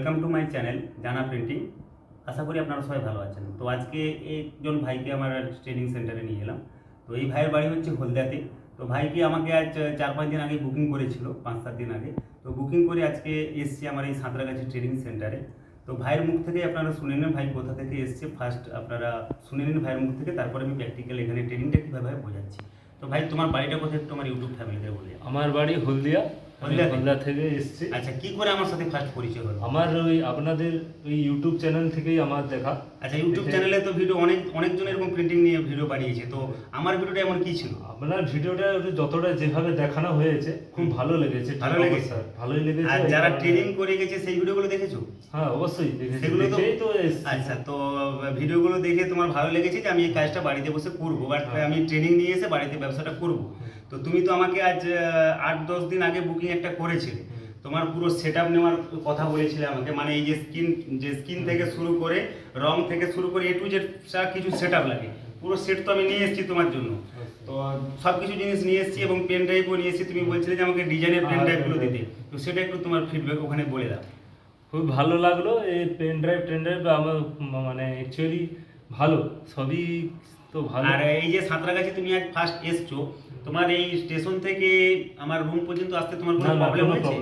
Welcome to my channel Jana printing. আশা করি আপনারা সবাই ভালো আছেন। তো আজকে একজন ভাইকে আমার ট্রেনিং সেন্টারে নিয়ে এলাম। তো এই ভাইয়ের বাড়ি হচ্ছে হলদিয়াতে। তো ভাইকে আমাকে আজ চার পাঁচ দিন আগে বুকিং করেছিল, পাঁচ সাত দিন আগে। তো বুকিং করে আজকে এসছি আমার এই সাঁতরাগাছি ট্রেনিং সেন্টারে। তো ভাইয়ের মুখ থেকে আপনারা শুনে নিন ভাই কোথা থেকে এসছে। ফার্স্ট আপনারা শুনে নিন ভাইয়ের মুখ থেকে, তারপরে আমি প্র্যাকটিক্যাল এখানে ট্রেনিংটা কীভাবে বোঝাচ্ছি। তো ভাই, তোমার বাড়িটা কোথায়? আমার ইউটিউব ফ্যামিলিতে বলে। আমার বাড়ি হলদিয়া। হলদিয়া থেকে? এসেছি। আচ্ছা কি করে আমার সাথে ফার্স্ট পরিচয় হলো? আমার ওই আপনাদের ওই ইউটিউব চ্যানেল থেকেই আমার দেখা। আচ্ছা ইউটিউব চ্যানেলে তো ভিডিও অনেক অনেকজন এরকম প্রিন্টিং নিয়ে ভিডিও বানিয়েছে তো আমার ভিডিওটা এমন কি ছিল? আপনার ভিডিওটা যতটা যেভাবে দেখানো হয়েছে খুব ভালো লেগেছে। ভালো লেগেছে? অবশ্যই, ভালোই লেগেছে। আর যারা ট্রেনিং করে গেছে সেই ভিডিওগুলো দেখেছ? হ্যাঁ অবশ্যই দেখেছি সেগুলো তো আচ্ছা তো ভিডিওগুলো দেখে তোমার ভালো লেগেছে যে আমি এই কাজটা বাড়িতে বসে করব বাট হ্যাঁ। আমি ট্রেনিং নিয়ে এসে বাড়িতে ব্যবসাটা করব। তো তুমি তো আমাকে আজ আট দশ দিন আগে বুকিং একটা করেছিলে। তোমার পুরো সেট আপ নেওয়ার কথা বলেছিলে আমাকে মানে এই যে স্কিন যে স্কিন থেকে শুরু করে রং থেকে শুরু করে এ টু জেড কিছু সেট আপ লাগে পুরো সেট তো আমি নিয়ে এসেছি তোমার জন্য। তো সব কিছু জিনিস নিয়ে এসেছি এবং পেন ড্রাইভও নিয়ে এসেছি। তুমি বলছিলে যে আমাকে ডিজাইনের পেন হ্যাঁ, ড্রাইভগুলো দিতে। তো সেটা একটু তোমার ফিডব্যাক ওখানে বলে দাও। খুব ভালো লাগল এই পেন ড্রাইভ টেন ড্রাইভ আমার মানে অ্যাকচুয়ালি ভালো সবই তো ভালো। আর এই যে সাঁতরাগাছি তুমি আজ ফার্স্ট এসছো তোমার এই স্টেশন থেকে আমার রুম পর্যন্ত আসতে তোমার কোনো প্রবলেম হয়েছে।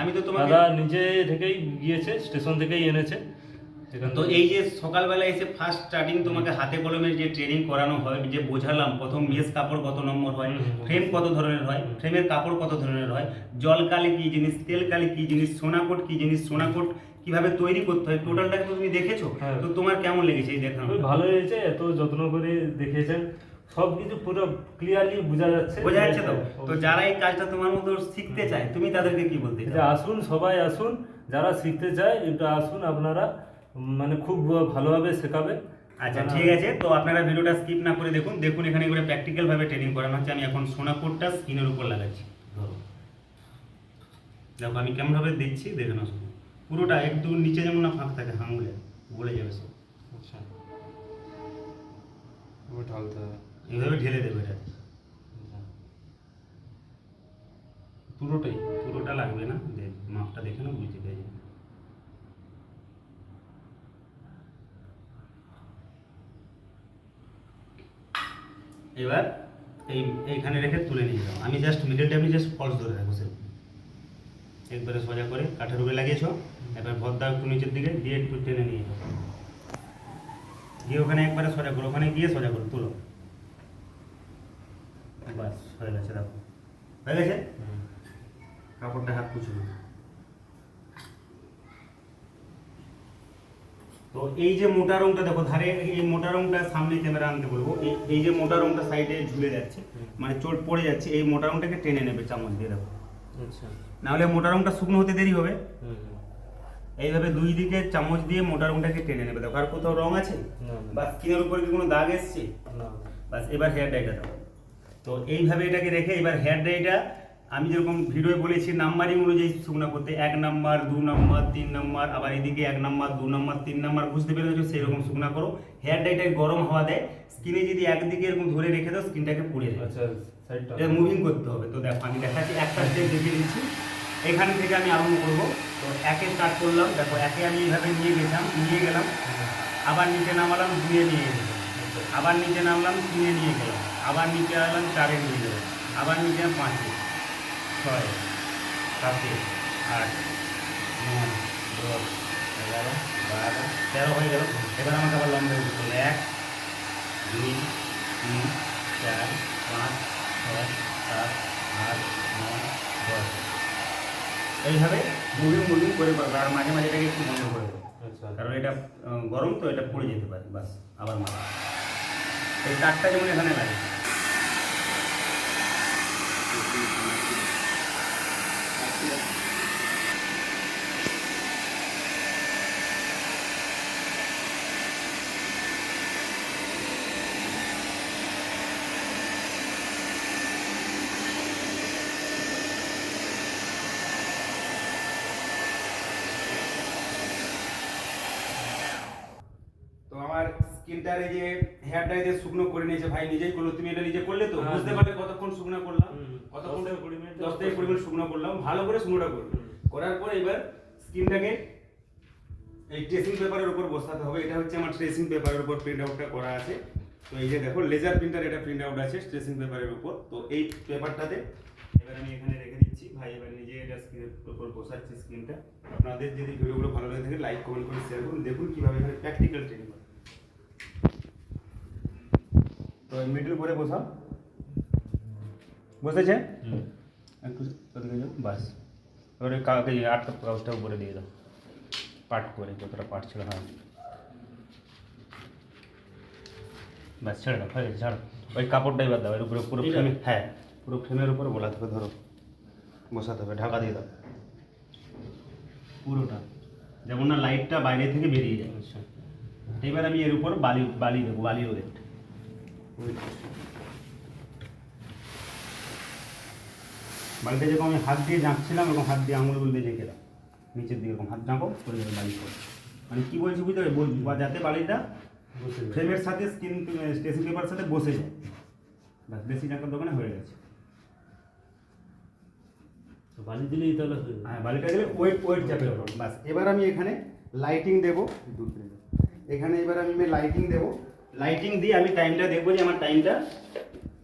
আমি তো তোমার দাদা নিজে থেকেই গিয়েছে স্টেশন থেকেই এনেছে। তো এই যে সকালবেলা এসে ফার্স্ট স্টার্টিং তোমাকে হাতে কলমে যে ট্রেনিং করানো হয় যে বোঝালাম প্রথম মেস কাপড় কত নম্বর হয়। ফ্রেম কত ধরনের হয় ফ্রেমের কাপড় কত ধরনের হয় জল কালি কি জিনিস তেল কালি কি জিনিস সোনাকোট কি জিনিস সোনাকোট কীভাবে তৈরি করতে হয় টোটালটাকে তো তুমি দেখেছ? হ্যাঁ। তো তোমার কেমন লেগেছে এই দেখানো? ভালো হয়েছে এত যত্ন করে দেখিয়েছেন। সব কিছু পুরো ক্লিয়ারলি বোঝা যাচ্ছে। বোঝা যাচ্ছে তো? তো যারা এই কাজটা তোমার মতো শিখতে চায় তুমি তাদেরকে কি বলতে আসুন সবাই আসুন যারা শিখতে চায় এটা আসুন আপনারা। মানে খুব ভালোভাবে শেখাবে। আচ্ছা ঠিক আছে। তো আপনারা ভিডিওটা স্কিপ না করে দেখুন। দেখুন এখানে করে প্র্যাকটিক্যাল ভাবে ট্রেনিং করানো হচ্ছে। আমি এখন সোনাপুরটা স্কিনের উপর লাগাচ্ছি। ধরো। দেখো আমি কেমন ভাবে দিচ্ছি দেখে নাও শুধু পুরোটা একটু নিচে যেমন না ফাঁক থাকে হাঙুলে বলে যাবে সব। আচ্ছা। ও ঢালতে হবে। এইভাবে ঢেলে দেবে এটা। পুরোটাই পুরোটা লাগবে না। দেখ মাপটা দেখে না বুঝতে পেরে যাবে এবার এই এইখানে রেখে তুলে নিয়ে যাও। আমি জাস্ট মিডলটা আমি জাস্ট ফলস ধরে রাখব সে একবারে সোজা করে কাঠের উপরে লাগিয়েছো, এবার ভদ্দা একটু নিচের দিকে দিয়ে একটু টেনে নিয়ে যাও। গিয়ে ওখানে একবারে সোজা করো, ওখানে গিয়ে সোজা করো, তুলো। বাস, হয়ে গেছে, দেখো। হয়ে গেছে? কাপড়টা হাত কুচুনো তো এই যে মোটা রংটা দেখো ধারে এই মোটা রংটা সামনে ক্যামেরা আনতে বলব। এই- যে মোটা রংটা সাইডে ঝুলে যাচ্ছে মানে চোট পড়ে যাচ্ছে এই মোটা রংটাকে টেনে নেবে চামচ দিয়ে দেখো। আচ্ছা। নাহলে মোটা রংটা শুকনো হতে দেরি হবে। এইভাবে দুই দিকে চামচ দিয়ে মোটা রংটাকে টেনে নেবে। দেখো আর কোথাও রং আছে। বা স্কিনের উপরে কি কোনো দাগ এসছে? বাস এবার হেয়ার ডাইটা দাও। তো এইভাবে এটাকে রেখে এবার হেয়ার ডাইটা আমি যেরকম ভিডিওয়ে বলেছি নাম্বারিং অনুযায়ী শুকনা করতে এক নাম্বার দু নাম্বার তিন নাম্বার আবার এদিকে এক নাম্বার দু নাম্বার তিন নাম্বার বুঝতে পেরেছ সেই রকম শুকনা করো। হেয়ার ডাইটায় গরম হওয়া দেয় স্কিনে যদি একদিকে এরকম ধরে রেখে দাও স্কিনটাকে পুড়ে যাবে আচ্ছা এটা মুভিং করতে হবে। তো দেখো আমি দেখাচ্ছি একটা স্টেপ দেখে দিচ্ছি। এখান থেকে আমি আরম্ভ করব। তো একে স্টার্ট করলাম। দেখো একে আমি এইভাবে নিয়ে গেছিলাম নিয়ে গেলাম। আবার নিচে নামালাম দুয়ে নিয়ে গেলাম। আবার নিচে নামলাম তিনে নিয়ে গেলাম। আবার নিচে আলাম চারে নিয়ে গেলাম। আবার নিচে পাঁচে। ছয় সাতে আট নয় দশ এগারো বারো তেরো হয়ে গেল। এবার আমাকে আবার লম্বা উঠতে হবে এক দুই তিন চার পাঁচ ছয় সাত আট নয় দশ। এইভাবে মুভিং মুভিং করে পারবে আর মাঝে মাঝে এটাকে একটু বন্ধ করে দেবো। আচ্ছা। কারণ এটা গরম তো এটা পড়ে যেতে পারে। বাস আবার মাথা এই তারটা যেমন এখানে লাগে। তো আমার এই যে হেয়ারটা যে শুকনো করে নিয়েছে ভাই নিজেই করল তুমি এটা নিজে করলে তো? হ্যাঁ, বুঝতে। পারলে কতক্ষণ শুকনো করলাম? কতক্ষণ দশ থেকে কুড়ি মিনিট শুকনো। করলাম ভালো করে শুকনোটা করল হুম। করার পরে এবার স্কিনটাকে এই ট্রেসিং পেপারের উপর বসাতে হবে। এটা হচ্ছে আমার ট্রেসিং পেপারের উপর প্রিন্ট আউটটা করা আছে। তো এই যে দেখো লেজার প্রিন্টার এটা প্রিন্ট আউট আছে ট্রেসিং পেপারের উপর। তো এই পেপারটাতে এবার আমি এখানে রেখে দিচ্ছি। ভাই এবার নিজে এটা স্ক্রিনের উপর বসাচ্ছি স্ক্রিনটা আপনাদের যদি ভিডিওগুলো ভালো লাগে থাকে লাইক কমেন্ট করে শেয়ার করুন। দেখুন কীভাবে এখানে প্র্যাকটিক্যাল ট্রেনিং হয় তো মিডল করে বসাও বসেছে একটু ওদিকে যাও বাস এবারে কাউকে আটটা কাগজটা উপরে দিয়ে দাও পাট করে যতটা পাট ছিল হ্যাঁ ব্যাস ছেড়ে দাও হয়ে গেছে, ছাড়ো ওই কাপড়টা এবার দাও এর উপরে পুরো এটা? ফ্রেমে হ্যাঁ পুরো ফ্রেমের উপরে বলাতে হবে ধরো বসাতে হবে ঢাকা দিয়ে দাও পুরোটা যেমন না লাইটটা বাইরে থেকে বেরিয়ে যায় আচ্ছা এবার আমি এর উপর বালি বালি দেবো বালি ওয়েট বালিটা যেরকম আমি হাত দিয়ে জাঁকছিলাম এরকম হাত দিয়ে আঙুলগুলো দিয়ে দাও নিচের দিকে এরকম হাত জাঁকো করে দেবে বালি করে মানে কী বলছি বুঝতে পারবে বল- বা যাতে বাড়িটা বসে ফ্রেমের সাথে স্ক্রিন স্টেশন পেপারের সাথে বসে যায়। ব্যাস বেশি জাঁকার দোকানে হয়ে গেছে। তো বালি দিলেই তাহলে হ্যাঁ বালিটা দিলে ওয়েট ওয়েট চাপে বাস এবার আমি এখানে লাইটিং দেবো। এখানে এবার আমি লাইটিং দেবো। লাইটিং দিয়ে আমি টাইমটা দেখব যে আমার টাইমটা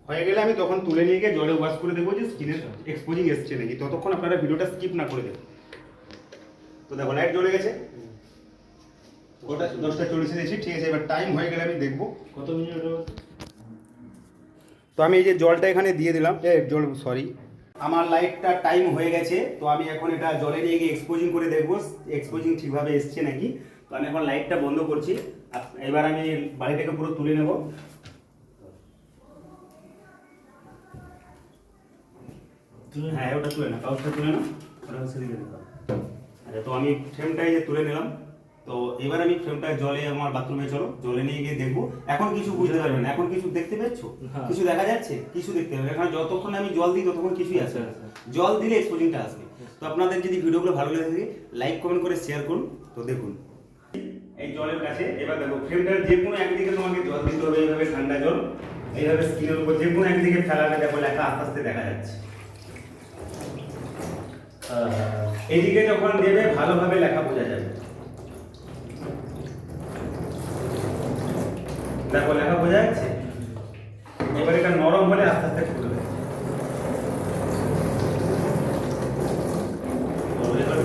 হয়ে গেলে আমি তখন তুলে নিয়ে গিয়ে জলে ওয়াশ করে দেখব যে স্কিনের এক্সপোজিং এসছে নাকি। ততক্ষণ আপনারা ভিডিওটা স্কিপ না করে দেবেন তো দেখো লাইট জ্বলে গেছে। ওটা দশটা চল্লিশে দিয়েছি ঠিক আছে এবার টাইম হয়ে গেলে আমি দেখব। কত মিনিট তো আমি এই যে জলটা এখানে দিয়ে দিলাম। এ জল সরি আমার লাইটটা টাইম হয়ে গেছে তো আমি এখন এটা জলে নিয়ে গিয়ে এক্সপোজিং করে দেখব। এক্সপোজিং ঠিকভাবে এসছে নাকি? তো আমি এখন লাইটটা বন্ধ করছি। আর এবার আমি বাড়িটাকে পুরো তুলে নেব। হ্যাঁ ওটা তুলে না কাগজটা তুলে না। ওটা হচ্ছে দিকে। আচ্ছা তো আমি ফ্রেমটা এই যে তুলে নিলাম তো এবার আমি ফ্রেমটা জলে আমার বাথরুমে চলো জলে নিয়ে গিয়ে দেখব। এখন কিছু বুঝতে পারবে না এখন কিছু দেখতে পাচ্ছ হ্যাঁ। কিছু দেখা যাচ্ছে? কিছু দেখতে পাবে। এখানে যতক্ষণ আমি জল দিই ততক্ষণ কিছুই আসবে না। আচ্ছা, জল দিলে এক্সপোজিংটা আসবে। তো আপনাদের যদি ভিডিওগুলো ভালো লেগে থাকে লাইক কমেন্ট করে শেয়ার করুন। তো দেখুন। এই জলের কাছে। এবার দেখো ফ্রেমটার যে কোনো একদিকে তোমাকে জল দিতে হবে, এইভাবে ঠান্ডা জল, এইভাবে স্কিনের উপর যে কোনো একদিকে ফেলালে দেখো লেখা আস্তে আস্তে দেখা যাচ্ছে। এইদিকে যখন দেবে, ভালোভাবে লেখা বোঝা যাবে। দেখো, লেখা বোঝা যাচ্ছে? এবার এটা নরম হলে আস্তে আস্তে খুলবে জলে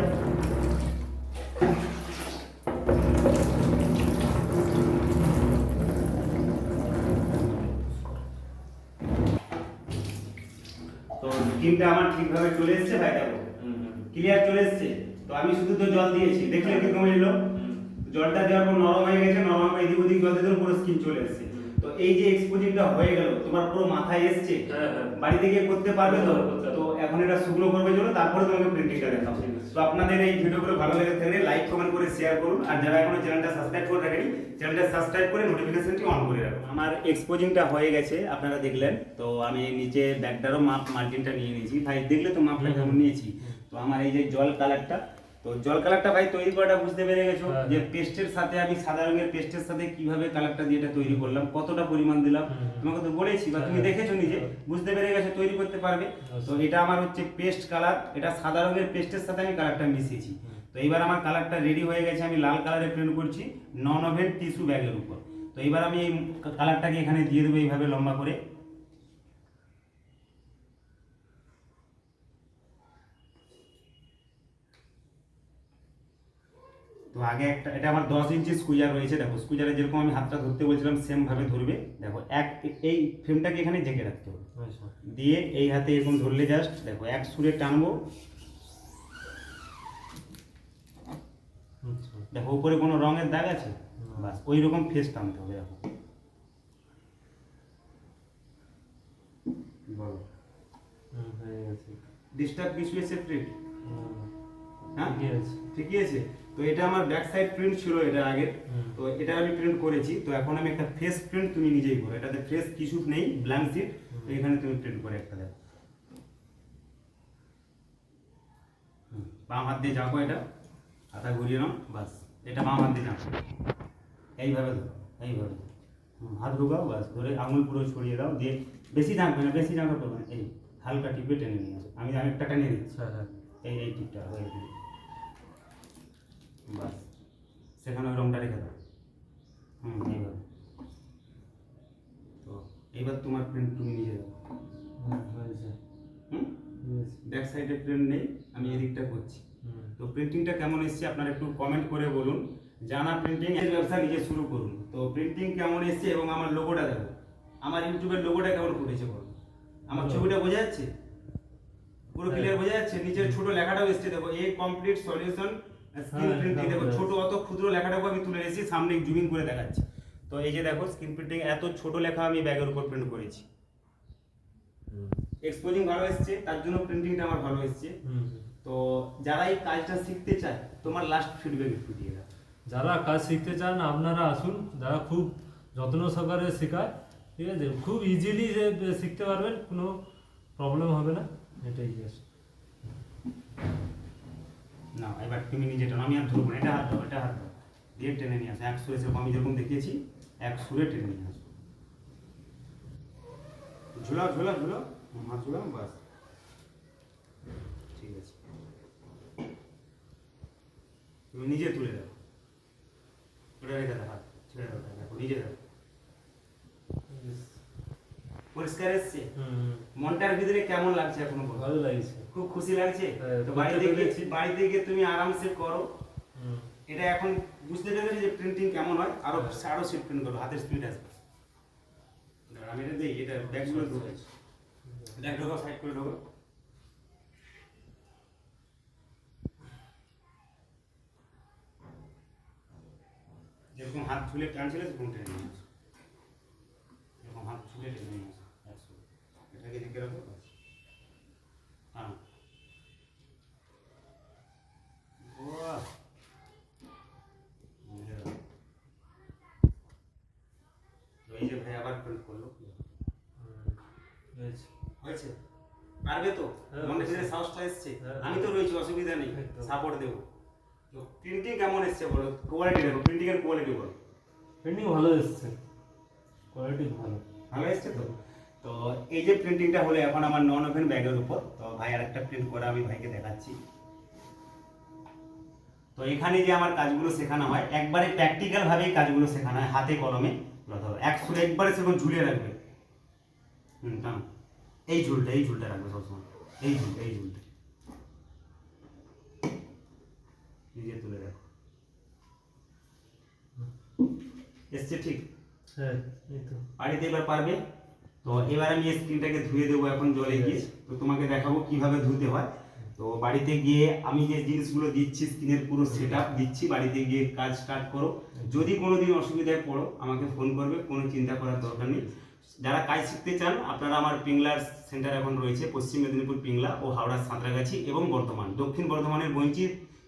স্কিনটা আমার ঠিকভাবে চলে এসেছে ভাই দেখো। ক্লিয়ার চলে এসেছে। তো আমি শুধু তো জল দিয়েছি। দেখলে কি কমে এলো। জলটা দেওয়ার পর নরম হয়ে গেছে নরম হয়ে এদিক ওদিক জল দিয়ে পুরো স্কিন চলে এসেছে। তো এই যে এক্সপোজিংটা হয়ে গেল তোমার পুরো মাথায় এসছে। হ্যাঁ, হ্যাঁ। বাড়িতে গিয়ে করতে পারবে। তো এখন এটা শুকনো করবে জন্য তারপরে তোমাকে প্রিন্টিংটা দেখাবো। তো আপনাদের এই ভিডিও করে ভালো লেগে থাকলে লাইক কমেন্ট করে শেয়ার করুন। আর যারা এখনও চ্যানেলটা সাবস্ক্রাইব করে রাখেনি চ্যানেলটা সাবস্ক্রাইব করে নোটিফিকেশনটি অন করে রাখুন। আমার এক্সপোজিংটা হয়ে গেছে আপনারা দেখলেন। তো আমি নিচে ব্যাগটারও মাপ মার্জিনটা নিয়ে নিয়েছি। ভাই দেখলে তো মাপটা। কেমন নিয়েছি? তো আমার এই যে জল কালারটা তো জল কালারটা ভাই তৈরি করাটা বুঝতে পেরে গেছো হ্যাঁ, যে। পেস্টের সাথে আমি সাদা রঙের পেস্টের সাথে কীভাবে কালারটা দিয়ে এটা তৈরি করলাম কতটা পরিমাণ দিলাম। তোমাকে তো বলেছি বা তুমি হ্যাঁ, দেখেছ নিজে। বুঝতে পেরে গেছো তৈরি করতে পারবে তো এটা আমার হচ্ছে পেস্ট কালার এটা সাদা রঙের পেস্টের সাথে আমি কালারটা মিশিয়েছি তো এইবার আমার কালারটা রেডি হয়ে গেছে আমি লাল কালারে প্রিন্ট করছি নন ওভেন টিস্যু ব্যাগের উপর তো এবার আমি এই কালারটাকে এখানে দিয়ে দেবো এইভাবে লম্বা করে তো আগে একটা এটা আমার দশ ইঞ্চি স্কুইজার রয়েছে দেখো স্কুইজারে যেরকম আমি হাতটা ধরতে বলছিলাম সেম ভাবে ধরবে। দেখো এক এই ফ্রেমটাকে এখানে জেঁকে রাখতে হবে। আচ্ছা। দিয়ে এই হাতে এরকম ধরলে জাস্ট দেখো এক সুরে টানবো। আচ্ছা। দেখো উপরে কোনো রঙের দাগ আছে। বাস ওই রকম ফেস টানতে হবে দেখো। হয়ে ডিস্টার্ব কিছু এসে প্রিন্ট হ্যাঁ? ঠিকই আছে। ঠিকই আছে? তো এটা আমার ব্যাক সাইড প্রিন্ট ছিল এটা আগে তো এটা আমি প্রিন্ট করেছি। তো এখন আমি একটা ফেস প্রিন্ট তুমি নিজেই করো। এটাতে ফেস কিছু নেই ব্ল্যাঙ্ক তো এখানে তুমি প্রিন্ট করে একটা দেখো। বাম হাত দিয়ে যাব এটা। হাতা ঘুরিয়ে নাও বাস। এটা বাম হাত দিয়ে যাব এইভাবে ধরো এইভাবে। হাত ঢুকাও বাস। ধরে আঙুল পুরো ছড়িয়ে দাও। দিয়ে বেশি জাঁকবে না বেশি জাঁকা করবে না। এই হালকা টিপে টেনে নিয়ে আসো। আমি একটা টেনে দিচ্ছি আচ্ছা হ্যাঁ এই এই টিপটা টিপ। বাস সেখানে ওই রংটা রেখে দাও। হুম এইভাবে তো এইবার তোমার প্রিন্ট তুমি হুম? হয়েছে। ব্যাক সাইডে প্রিন্ট নেই আমি এদিকটা করছি। হুম, তো প্রিন্টিংটা কেমন এসছে আপনারা একটু কমেন্ট করে বলুন। জানা প্রিন্টিং এর ব্যবসা নিজে শুরু করুন। তো প্রিন্টিং কেমন এসছে এবং আমার লোগোটা দেখো। আমার ইউটিউবের লোগোটা কেমন ফুটেছে বলুন। আমার ছবিটা বোঝা যাচ্ছে? পুরো হ্যাঁ। ক্লিয়ার বোঝা যাচ্ছে? নিচের ছোট লেখাটাও এসছে। দেখো a complete solution screen printing দেখো ছোট অত ক্ষুদ্র লেখাটাও আমি তুলে এসেছি সামনে জুমিং করে দেখাচ্ছি। তো এই যে দেখো স্ক্রিন প্রিন্টিং এত ছোট লেখা আমি ব্যাগের উপর প্রিন্ট করেছি। এক্সপোজিং ভালো এসছে তার জন্য প্রিন্টিংটা আমার ভালো এসছে। হুম। তো যারা এই কাজটা শিখতে চায় তোমার লাস্ট ফিডব্যাক একটু দিয়ে দাও। যারা কাজ শিখতে চান আপনারা আসুন। যারা খুব যত্ন সহকারে শেখায় ঠিক আছে? খুব ইজিলি যে শিখতে পারবেন কোনো প্রবলেম হবে না। এটাই জাস্ট না, এবার তুমি নিজে টানো, আমি আর ধরবো না, এটা হাত দাও এটা হাত দাও দিয়ে টেনে নিয়ে আসো। এক সুরে সেরকম আমি যেরকম দেখিয়েছি এক সুরে টেনে নিয়ে আসো। ঝুলাও ঝুলাও ঝুলাও, হাত ঝুলাও, বাস। ঠিক আছে। তুমি নিজে তুলে দাও। ওটা রেখে দাও, হাত ছেড়ে দাও, দেখো, নিজে দাও। পরিষ্কার এসছে? মনটার ভিতরে কেমন লাগছে এখনও? ভালো লাগছে। খুব খুশি লাগছে? হ্যাঁ, তো বাড়িতে গিয়ে। বাড়িতে গিয়ে তুমি আরামসে করো। এটা এখন বুঝতে পেরেছি যে প্রিন্টিং কেমন হয়? আরও হ্যাঁ। আরও সিট প্রিন্ট করো হাতের স্পিড আসবে আমি এটা দিই এটা ব্যাগগুলো ঢোকাই ব্যাগ ঢোকাও সাইড করে ঢোকাও। যেরকম হাত ঝুলে টানছিলে সেরকম টেনে নিয়ে এরকম হাত ঝুলে টেনে নিয়ে আসো একশো যে ভাই আবার প্রিন্ট করল হয়েছে। পারবে তো মনে সাহসটা এসছে হ্যাঁ, আমি তো রয়েছি অসুবিধা নেই সাপোর্ট দেবো তো প্রিন্টিং কেমন এসছে বলো কোয়ালিটি দেখো প্রিন্টিং এর কোয়ালিটি বলো প্রিন্টিং ভালো এসছে কোয়ালিটি ভালো ভালো এসছে তো তো এই যে প্রিন্টিংটা হলো এখন আমার নন ওভেন ব্যাগের উপর। তো ভাই আরেকটা প্রিন্ট করে আমি ভাইকে দেখাচ্ছি। তো এখানে যে আমার কাজগুলো শেখানো হয় একবারে প্র্যাকটিক্যাল ভাবেই কাজগুলো শেখানো হয় হাতে কলমে। একশো একবারে সেরকম ঝুলিয়ে রাখবে। হুম এই ঝুলটা এই ঝুলটা রাখবে সবসময়। এই ঝুলটা এই ঝুলটা। নিজে তুলে রাখো। এসছে ঠিক? হ্যাঁ এই তো। বাড়িতে এবার পারবে? তো এবার আমি স্ক্রিনটাকে ধুয়ে দেবো এখন জলে গিয়ে। তো তোমাকে দেখাবো কীভাবে ধুতে হয়। তো বাড়িতে গিয়ে আমি যে জিনিসগুলো দিচ্ছি, স্ক্রিনের পুরো সেট দিচ্ছি, বাড়িতে গিয়ে কাজ স্টার্ট করো। যদি কোনো দিন অসুবিধায় পড়ো, আমাকে ফোন করবে, কোনো চিন্তা করার দরকার নেই। যারা কাজ শিখতে চান, আপনারা আমার পিংলার সেন্টার এখন রয়েছে, পশ্চিম মেদিনীপুর পিংলা ও হাওড়ার সাঁতরাগাছি এবং বর্ধমান। দক্ষিণ বর্ধমানের বঞ্চি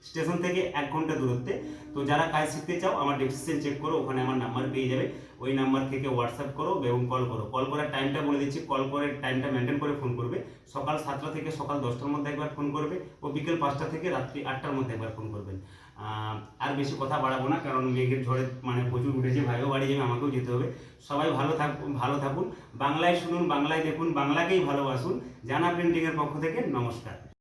স্টেশন থেকে এক ঘণ্টা দূরত্বে। তো যারা কাজ শিখতে চাও, আমার ডেসক্রিপশন চেক করো, ওখানে আমার নাম্বার পেয়ে যাবে। ওই নাম্বার থেকে হোয়াটসঅ্যাপ করো এবং কল করো। কল করার টাইমটা বলে দিচ্ছি কল করে টাইমটা মেনটেন করে ফোন করবে। সকাল সাতটা থেকে সকাল দশটার মধ্যে একবার ফোন করবে ও বিকেল পাঁচটা থেকে রাত্রি আটটার মধ্যে একবার ফোন করবেন। আর বেশি কথা বাড়াবো না, কারণ মেঘের ঝড়ে মানে প্রচুর উঠেছে, ভাইও বাড়ি যাবে, আমাকেও যেতে হবে। সবাই ভালো থাকুন ভালো থাকুন। বাংলায় শুনুন, বাংলায় দেখুন, বাংলাকেই ভালোবাসুন। জানা প্রিন্টিংয়ের পক্ষ থেকে নমস্কার।